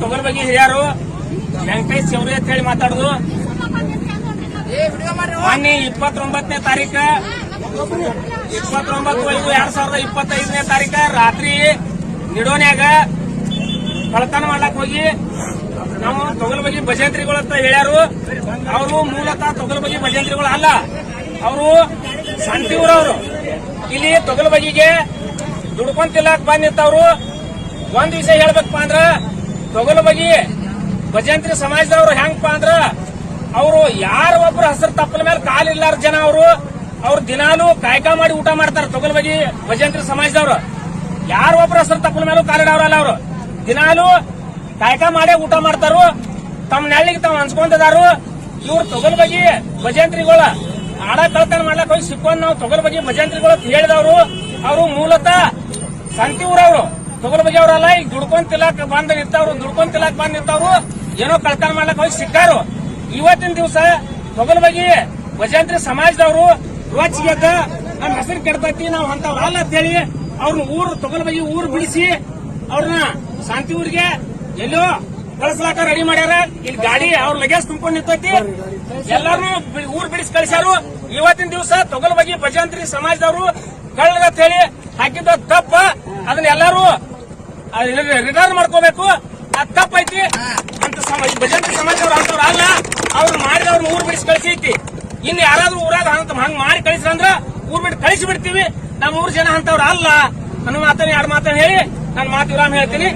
ತೊಗಲ್ ಬಗ್ಗೆ ಹಿರಿಯರು, ವೆಂಕಟೇಶ್ ಚೌರಿ ಅಂತ ಹೇಳಿ ಮಾತಾಡುದು. ಮೊನ್ನೆ ಇಪ್ಪತ್ತೊಂಬತ್ತನೇ ತಾರೀಕ ಇಪ್ಪತ್ತೊಂಬತ್ತು ಐದು ಎರಡ್ ಸಾವಿರದ ಇಪ್ಪತ್ತೈದನೇ ತಾರೀಕ ರಾತ್ರಿ ನಿಡೋನ್ಯಾಗ ಕಳತನ ಮಾಡ್ಲಕ್ ಹೋಗಿ ನಾವು ತೊಗಲ್ ಬಗ್ಗೆ ಭಜಂತ್ರಿಗಳು ಅಂತ ಹೇಳ್ಯಾರು. ಅವರು ಮೂಲತಃ ತೊಗಲ್ ಬಗ್ಗೆ ಭಜಂತ್ರಿಗಳು ಅಲ್ಲ. ಅವರು ಸಂತಿೂರವರು ಇಲ್ಲಿ ತೊಗಲ್ ಬಗೆಗೆ ದುಡ್ಕೊಂತಿಲ್ಲ ಬಂದಿತ್ತವ್ರು ಒಂದ್ ವಿಷಯ ಹೇಳ್ಬೇಕಪ್ಪ ಅಂದ್ರ ತೊಗಲ್ ಬಗಿ ಭಜಂತ್ರಿ ಸಮಾಜದವ್ರು ಹೆಂಗಪ್ಪ ಅಂದ್ರ ಅವರು ಯಾರ ಒಬ್ರು ಹಸಿರು ತಪ್ಪಲ ಮೇಲೆ ಕಾಲಿಲ್ಲಾರ ಜನ ಅವರು, ಅವ್ರು ದಿನಾಲು ಕಾಯಕ ಮಾಡಿ ಊಟ ಮಾಡ್ತಾರ ತೊಗಲ್ ಬಗಿ ಭಜಂತ್ರಿ ಸಮಾಜದವ್ರು. ಯಾರ ಒಬ್ರು ಹಸಿರು ತಪ್ಪಲ ಮೇಲೂ ಕಾಲಿಡವ್ರಲ್ಲ ಅವರು. ದಿನಾಲು ಕಾಯಕ ಮಾಡೇ ಊಟ ಮಾಡ್ತಾರು ತಮ್ಮ ನೆಳ್ಳಿಗೆ ತಾವು ಅನ್ಸ್ಕೊಂತದಾರು ಇವ್ರು ತೊಗಲ್ ಬಗಿ ಭಜಂತ್ರಿಗಳ ಆಡ ಕಳ್ತನ ಮಾಡ್ಲಾಕ ಹೋಗಿ ಸಿಕ್ಕೊಂಡ್ ನಾವು ತೊಗಲ್ ಬಗಿ ಭಜಂತ್ರಿಗಳು ಹೇಳಿದವರು, ಅವರು ಮೂಲತಃ ಊರವ್ರು. ತೊಗಲ್ ಬಗ್ಗೆ ಅವರಲ್ಲ ಈಗ ದುಡ್ಕೊಂಡ್ ತಿಲಾಕ್ ಬಂದ್ ನಿಂತವ್ರು, ದುಡ್ಕೊಂಡ್ ತಿಲಾಕ್ ಬಂದ್ ನಿಂತವ್ರು, ಏನೋ ಕಳ್ತನ ಮಾಡ್ಲಕ್ ಹೋಗಿ ಸಿಕ್ಕಾರು. ಇವತ್ತಿನ ದಿವಸ ತೊಗಲ್ ಬಗ್ಗೆ ಭಜಂತ್ರಿ ಸಮಾಜದವರು ರೋಚಿಗೆದ್ದ ನಮ್ಮ ಹೆಸರು ಕೆಡ್ತೈತಿ, ನಾವು ಅಂತವ್ರಲ್ಲ ಅಂತೇಳಿ ಅವ್ರನ್ನ ಊರು ತೊಗಲ್ ಬಗ್ಗೆ ಊರು ಬಿಡಿಸಿ ಅವ್ರನ್ನ ಶಾಂತಿ ಊರಿಗೆ ಎಲ್ಲೋ ಕಳಿಸ್ಲಾಕ ರೆಡಿ ಮಾಡ್ಯಾರ. ಇಲ್ಲಿ ಗಾಡಿ ಅವ್ರ ಲಗೇಜ್ ತುಂಬಿಕೊಂಡು ನಿಂತೈತಿ. ಎಲ್ಲಾರು ಊರ್ ಬಿಡಿಸಿ ಕಳಿಸ್ಯಾರು. ಇವತ್ತಿನ ದಿವಸ ತೊಗಲ್ ಬಗ್ಗೆ ಭಜಂತ್ರಿ ಸಮಾಜದವರು ಕಳ್ಳದ ಹೇಳಿ ಹಾಕಿದ ತಪ್ಪ. ರಿಟರ್ನ್ ಮಾಡ್ಕೋಬೇಕು? ಅದ್ ತಪ್ಪೈತಿ. ಅಂತ ಭಜಂತ ಸಮಾಜದವ್ರು ಅಂತವ್ರು ಅಲ್ಲ. ಅವ್ರು ಮಾಡಿದವ್ರು ಊರ್ ಬಿಡಿಸಿ ಕಳಿಸೈತಿ. ಇನ್ ಯಾರಾದ್ರೂ ಊರಾಗ ಅಂತ ಹಂಗ ಮಾಡಿ ಕಳಿಸ್ರಂದ್ರ ಊರ್ ಬಿಟ್ಟು ಕಳಿಸಿ ಬಿಡ್ತೀವಿ. ನಮ್ಮ ಊರ್ ಜನ ಅಂತವ್ರು ಅಲ್ಲ. ನನ್ನ ಮಾತನ್ನ ಎರಡು ಮಾತನ್ನ ಹೇಳಿ ನಾನು ಮಾತು ವಿರಾಮ ಹೇಳ್ತೀನಿ.